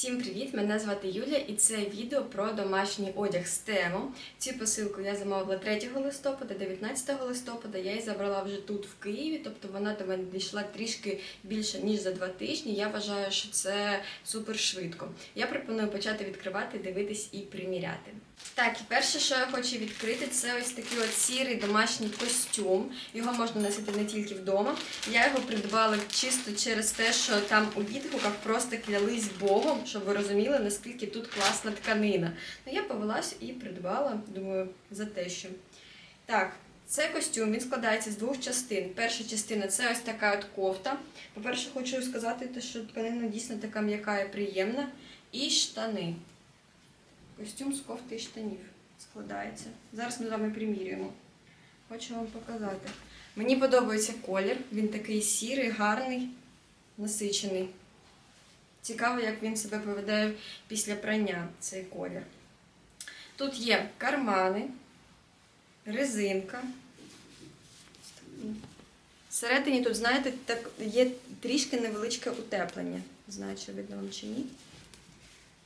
Всім привіт! Мене звати Юля, і це відео про домашній одяг з тему. Цю посилку я замовила 3 листопада, 19 листопада. Я її забрала вже тут в Києві, тобто вона до мене дійшла трішки більше ніж за два тижні. Я вважаю, що це супер швидко. Я пропоную почати відкривати, дивитись і приміряти. Так, і перше, що я хочу відкрити, це ось такий от сірий домашній костюм. Його можна носити не тільки вдома. Я його придбала чисто через те, що там у відгуках просто клялись Богом, щоб ви розуміли, наскільки тут класна тканина. Ну я повелась і придбала, думаю, за те, що. Так, це костюм, він складається з двох частин. Перша частина це ось така от кофта. По-перше, хочу сказати, що тканина дійсно така м'яка і приємна. І штани. Костюм з кофти і штанів складається. Зараз ми з вами примірюємо. Хочу вам показати. Мені подобається колір, він такий сірий, гарний, насичений. Цікаво, як він себе поведе після прання цей колір. Тут є кармани, резинка. Всередині тут, знаєте, так, є трішки невеличке утеплення. Знаю, чи видно вам чи ні.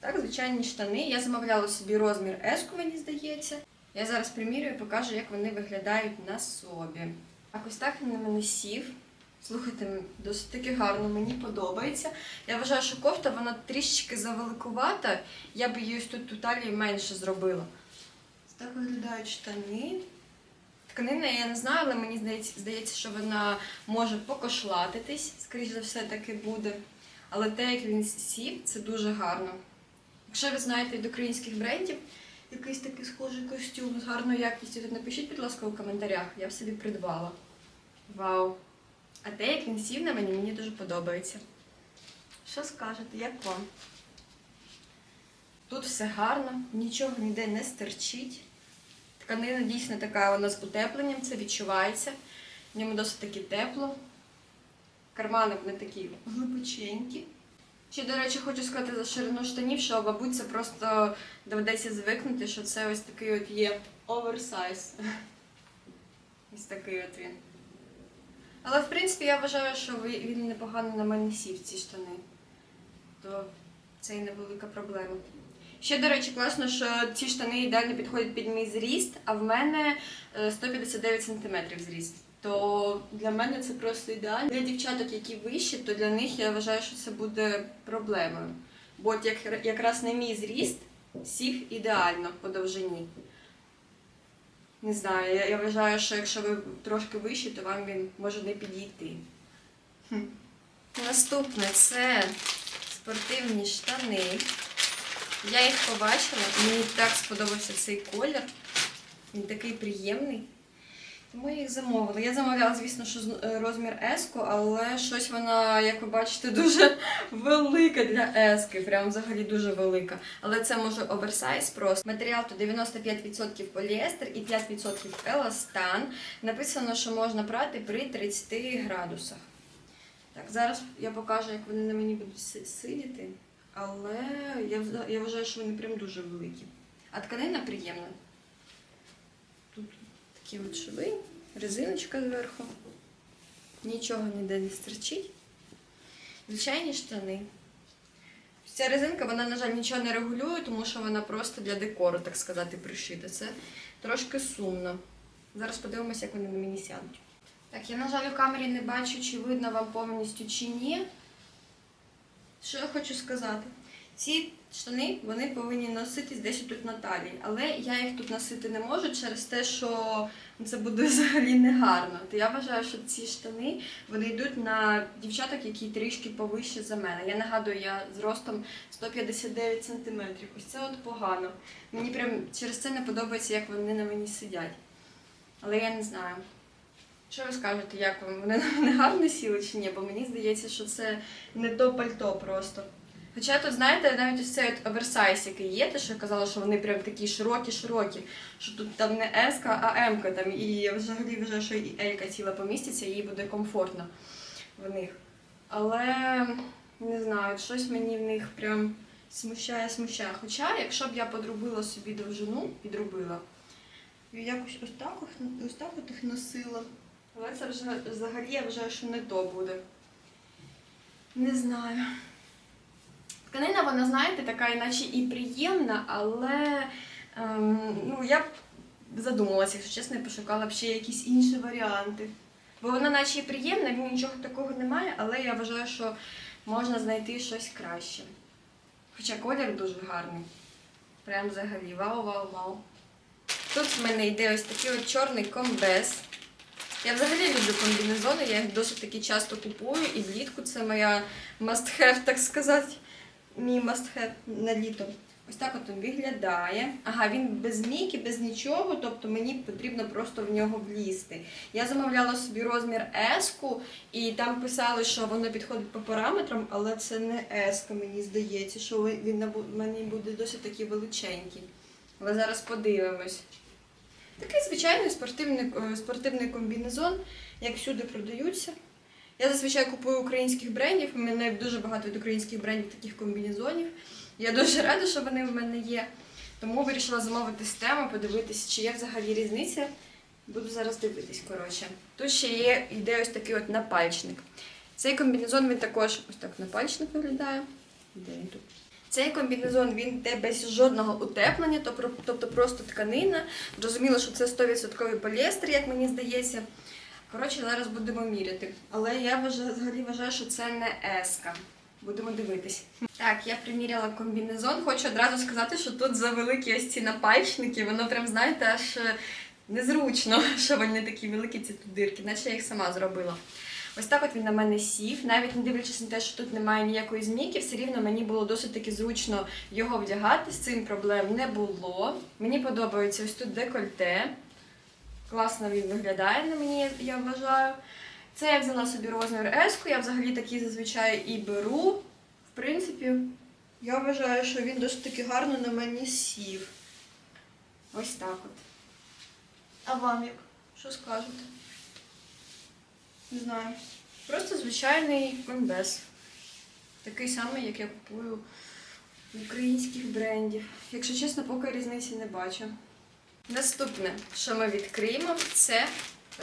Так, звичайні штани. Я замовляла собі розмір S, мені здається. Я зараз примірюю і покажу, як вони виглядають на собі. Так, ось так він на мене сів. Слухайте, досить таки гарно, мені подобається. Я вважаю, що кофта вона трішечки завеликувата. Я б її ось тут у талії менше зробила. Так виглядають штани. Тканина я не знаю, але мені здається, що вона може покошлатитись, скоріш за все, таки буде. Але те, як він сів, це дуже гарно. Якщо ви знаєте від українських брендів якийсь такий схожий костюм з гарною якістю, то напишіть, будь ласка, у коментарях, я б собі придбала. Вау! А те, як він сів на мені, мені дуже подобається. Що скажете, як вам? Тут все гарно, нічого ніде не стерчить. Тканина дійсно така вона з утепленням, це відчувається. В ньому досить таки тепло. Кармани вони такі глибоченькі. Ще, до речі, хочу сказати за ширину штанів, що, мабуть, це просто доведеться звикнути, що це ось такий от є оверсайз. Ось такий от він. Але, в принципі, я вважаю, що він непогано на мене сів ці штани. То це і невелика проблема. Ще, до речі, класно, що ці штани ідеально підходять під мій зріст, а в мене е, 159 см зріст. То для мене це просто ідеально. Для дівчаток, які вищі, то для них я вважаю, що це буде проблемою. Бо от як, якраз на мій зріст сів ідеально по довжині. Не знаю, я, я вважаю, що якщо ви трошки вищі, то вам він може не підійти. Наступне це спортивні штани. Я їх побачила, мені так сподобався цей колір. Він такий приємний. Тому я їх замовила. Я замовляла, звісно, що е, розмір S, але щось вона, як ви бачите, дуже велика для S, прям взагалі дуже велика. Але це може оверсайз просто. Матеріал тут 95% поліестер і 5% еластан. Написано, що можна прати при 30 градусах. Так, зараз я покажу, як вони на мені будуть сидіти, але я, я вважаю, що вони прям дуже великі. А тканина приємна. Такі от шви, резиночка зверху. Нічого ніде не стерчить. Звичайні штани. Ця резинка, вона, на жаль, нічого не регулює, тому що вона просто для декору, так сказати, пришита. Це трошки сумно. Зараз подивимося, як вони на мені сядуть. Так, я, на жаль, у камері не бачу, чи видно вам повністю чи ні. Що я хочу сказати? Ці штани вони повинні носитись десь тут на талії, але я їх тут носити не можу через те, що це буде взагалі негарно. То я вважаю, що ці штани вони йдуть на дівчаток, які трішки повище за мене. Я нагадую, я з ростом 159 см. Ось це от погано. Мені прям через це не подобається, як вони на мені сидять. Але я не знаю. Що ви скажете, як вам? Вони мене гарно сіли чи ні? Бо мені здається, що це не то пальто просто. Хоча тут, знаєте, навіть ось цей от оверсайз, який є, те, що я казала, що вони прям такі широкі-широкі, що тут там не S, а М там. І я взагалі вважаю, що і L ціла поміститься, їй буде комфортно в них. Але не знаю, щось мені в них прям смущає, смущає. Хоча, якщо б я подрубила собі довжину, підробила, і якось ось так, ось- так от їх носила. Але це вже взагалі я вважаю, що не то буде. Не знаю. Тканина, вона, знаєте, така, іначе і приємна, але ем, ну, я б задумалася, якщо чесно, пошукала б ще якісь інші варіанти. Бо вона наче і приємна, в ній нічого такого немає, але я вважаю, що можна знайти щось краще. Хоча колір дуже гарний. Прям взагалі вау-вау-вау. Тут в мене йде ось такий от чорний комбез. Я взагалі люблю комбінезони, я їх досить таки часто купую, і влітку це моя must have, так сказати. Мій have на літо. Ось так от він виглядає. Ага, він без змійки, без нічого, тобто мені потрібно просто в нього влізти. Я замовляла собі розмір S, і там писали, що воно підходить по параметрам, але це не S, мені здається, що він на мені буде досить такий величенький. Але зараз подивимось. Такий звичайний спортивний, е, спортивний комбінезон, як всюди продаються. Я зазвичай купую українських брендів. У мене дуже багато від українських брендів таких комбінезонів. Я дуже рада, що вони в мене є. Тому вирішила замовити теми, подивитися, чи є взагалі різниця. Буду зараз дивитись, коротше. Тут ще є йде ось такий от напальчник. Цей комбінезон він також ось так напальчник виглядає. Де він тут? Цей комбінезон він йде без жодного утеплення, тобто просто тканина. Зрозуміло, що це 100% поліестер, як мені здається. Коротше, зараз будемо міряти. Але я взагалі вважаю, що це не еска. Будемо дивитись. Так, я приміряла комбінезон. Хочу одразу сказати, що тут за великі ось ці напальчники, воно прям, знаєте, аж е, незручно, що вони такі великі, ці тут дирки, наче я їх сама зробила. Ось так от він на мене сів. Навіть не дивлячись на те, що тут немає ніякої змійки, все рівно мені було досить таки зручно його вдягати. З цим проблем не було. Мені подобається ось тут декольте. Класно він виглядає на мені, я вважаю. Це я взяла собі розмір S, я взагалі такий зазвичай і беру. В принципі, я вважаю, що він досить таки гарно на мені сів. Ось так от. А вам як? Що скажете? Не знаю. Просто звичайний комбез. Такий самий, як я купую в українських брендів. Якщо чесно, поки різниці не бачу. Наступне, що ми відкриємо, це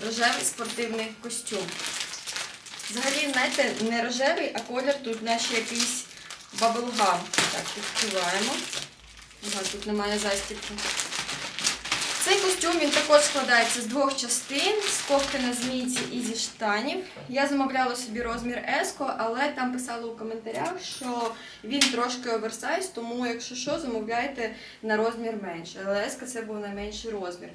рожевий спортивний костюм. Взагалі, знаєте, не рожевий, а колір тут наш якийсь баблгам. Так, відкриваємо. Ага, тут немає застібки. Цей костюм він також складається з двох частин, з кофти на змійці і зі штанів. Я замовляла собі розмір Еско, але там писали у коментарях, що він трошки оверсайз, тому якщо що, замовляйте на розмір менше. Але Еско це був найменший розмір.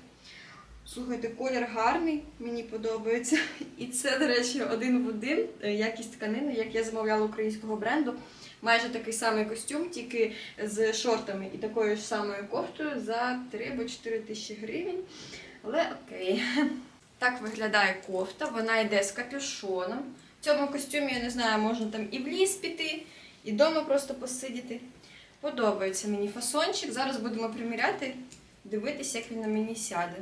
Слухайте, колір гарний, мені подобається. І це, до речі, один в один е, якість тканини, як я замовляла українського бренду. Майже такий самий костюм, тільки з шортами і такою ж самою кофтою за 3 або 4 тисячі гривень. Але окей. Так виглядає кофта, вона йде з капюшоном. В цьому костюмі, я не знаю, можна там і в ліс піти, і вдома просто посидіти. Подобається мені фасончик. Зараз будемо приміряти, дивитися, як він на мені сяде.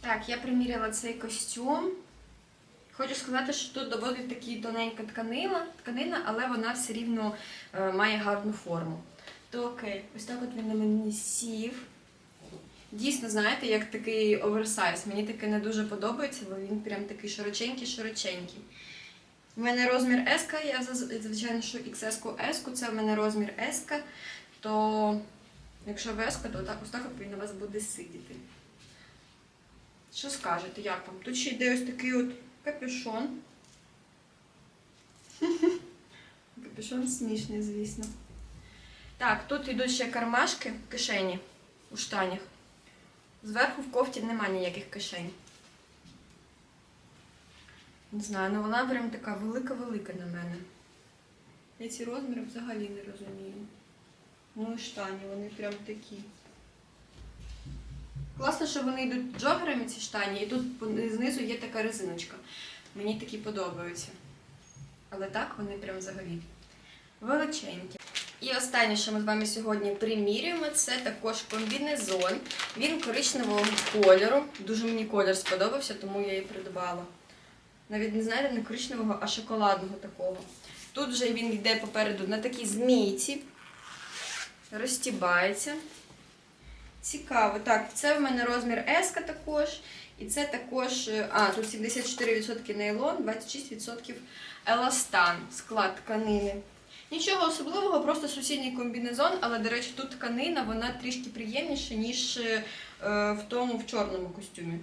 Так, я приміряла цей костюм. Хочу сказати, що тут доводить такі тоненька тканина, тканина, але вона все рівно е, має гарну форму. То окей, ось так от він на мені сів. Дійсно, знаєте, як такий оверсайз. Мені таке не дуже подобається, бо він прям такий широченький-широченький. У мене розмір S, я звичайно, що XS, S, це в мене розмір S, то якщо в S, то так, ось так він на вас буде сидіти. Що скажете, як вам? Тут ще йде ось такий от капюшон. Капюшон смішний, звісно. Так, тут йдуть ще кармашки, в кишені у штанях. Зверху в кофті немає ніяких кишень. Не знаю, ну вона прям така велика-велика на мене. Я ці розміри взагалі не розумію. Ну і штані, вони прям такі. Класно, що вони йдуть джогерами, ці штані, і тут знизу є така резиночка. Мені такі подобаються. Але так вони прям взагалі величенькі. І останнє, що ми з вами сьогодні примірюємо, це також комбінезон. Він коричневого кольору. Дуже мені колір сподобався, тому я її придбала. Навіть не знаєте, не коричневого, а шоколадного такого. Тут вже він йде попереду на такій змійці, розтібається. Цікаво. Так, це в мене розмір S також. І це також. е, А, тут 74% нейлон, 26% еластан, склад тканини. Нічого особливого, просто сусідній комбінезон, але, до речі, тут тканина, вона трішки приємніша, ніж е, в тому в чорному костюмі.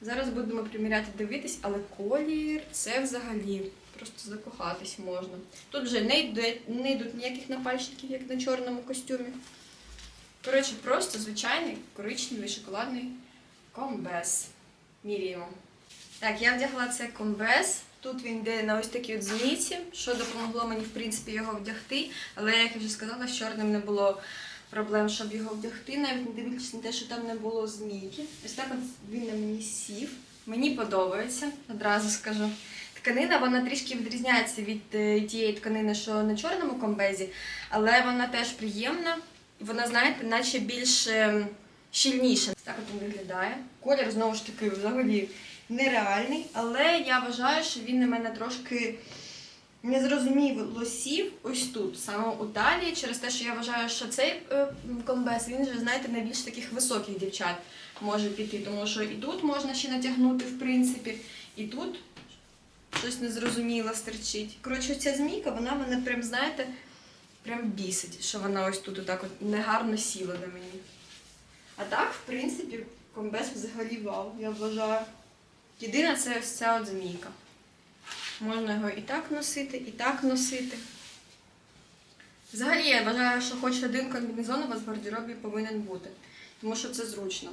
Зараз будемо приміряти дивитись, але колір це взагалі просто закохатись можна. Тут вже не, йде, не йдуть ніяких напальчиків, як на чорному костюмі. Коротше, просто звичайний коричневий шоколадний комбез. Міряємо. Так, я вдягла цей комбез. Тут він йде на ось такій от змійці, що допомогло мені, в принципі, його вдягти. Але, як я вже сказала, з чорним не було проблем, щоб його вдягти, навіть не дивлячись на те, що там не було змійки. Ось так він на мені сів. Мені подобається, одразу скажу. Тканина вона трішки відрізняється від е, тієї тканини, що на чорному комбезі, але вона теж приємна. І Вона, знаєте, наче більш ем, щільніша. Так от він виглядає. Колір знову ж таки взагалі нереальний, але я вважаю, що він на мене трошки незрозуміло сів ось тут, саме у талії, через те, що я вважаю, що цей е, комбез, він вже, знаєте, на більш таких високих дівчат може піти, тому що і тут можна ще натягнути, в принципі, і тут щось незрозуміло стерчить. Коротше, ця змійка, вона мене прям, знаєте, прям бісить, що вона ось тут отак от негарно сіла на мені. А так, в принципі, комбез взагалі вау, я вважаю. Єдине це ось ця от змійка. Можна його і так носити, і так носити. Взагалі, я вважаю, що хоч один комбінезон у вас в гардеробі повинен бути, тому що це зручно.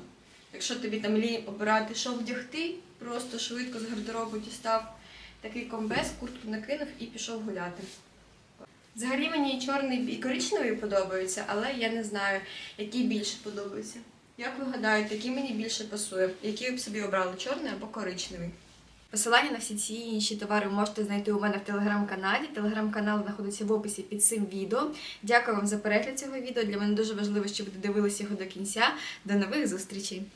Якщо тобі там лінь обирати, що вдягти, просто швидко з гардеробу дістав такий комбез, куртку накинув і пішов гуляти. Взагалі мені і чорний і коричневий подобаються, але я не знаю, який більше подобається. Як ви гадаєте, який мені більше пасує? Який б собі обрали, чорний або коричневий? Посилання на всі ці інші товари ви можете знайти у мене в телеграм-каналі. Телеграм-канал знаходиться в описі під цим відео. Дякую вам за перегляд цього відео. Для мене дуже важливо, щоб ви дивилися його до кінця. До нових зустрічей!